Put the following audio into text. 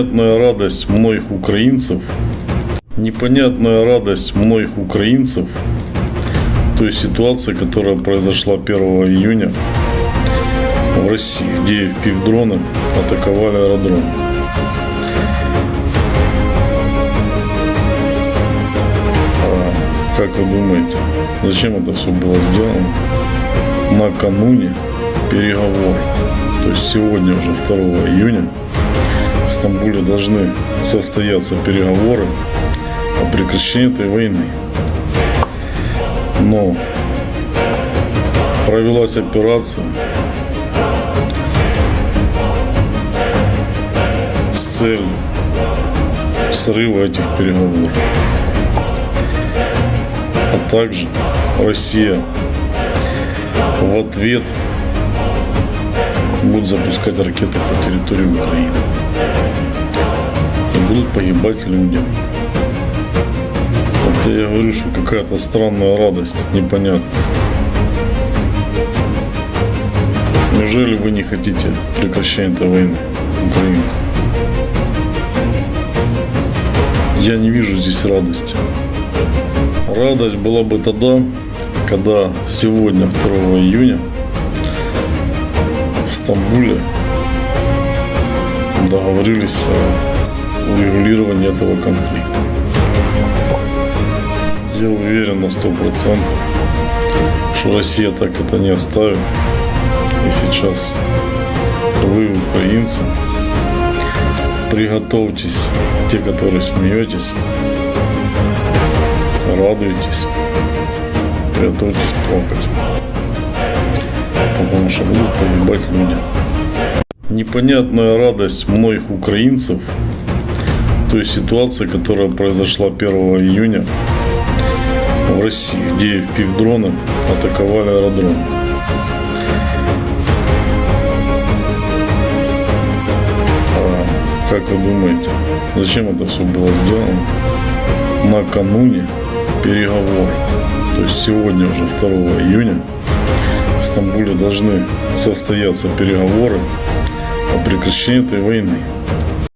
Непонятная радость многих украинцев, непонятная радость многих украинцев той ситуации, которая произошла 1 июня в России, где FPV-дроны атаковали аэродром. А как вы думаете, зачем это все было сделано? Накануне переговоров. То есть сегодня уже 2 июня Стамбуле должны состояться переговоры о прекращении этой войны. Но провелась операция с целью срыва этих переговоров. А также Россия в ответ будет запускать ракеты по территории Украины. И будут погибать люди. Вот я говорю, что какая-то странная радость, непонятно. Неужели вы не хотите прекращения этой войны, украинцы? Я не вижу здесь радости. Радость была бы тогда, когда сегодня, 2 июня, Стамбуле договорились о урегулировании этого конфликта. Я уверен на сто процентов, что Россия так это не оставит. И сейчас вы, украинцы, приготовьтесь, те, которые смеетесь, радуетесь, приготовьтесь плакать. Потому что будут погибать люди. Непонятная радость многих украинцев той ситуации, которая произошла 1 июня в России, где FPV-дроны атаковали аэродром. А как вы думаете, зачем это все было сделано? Накануне переговоров. То есть сегодня уже 2 июня Стамбуле должны состояться переговоры о прекращении этой войны.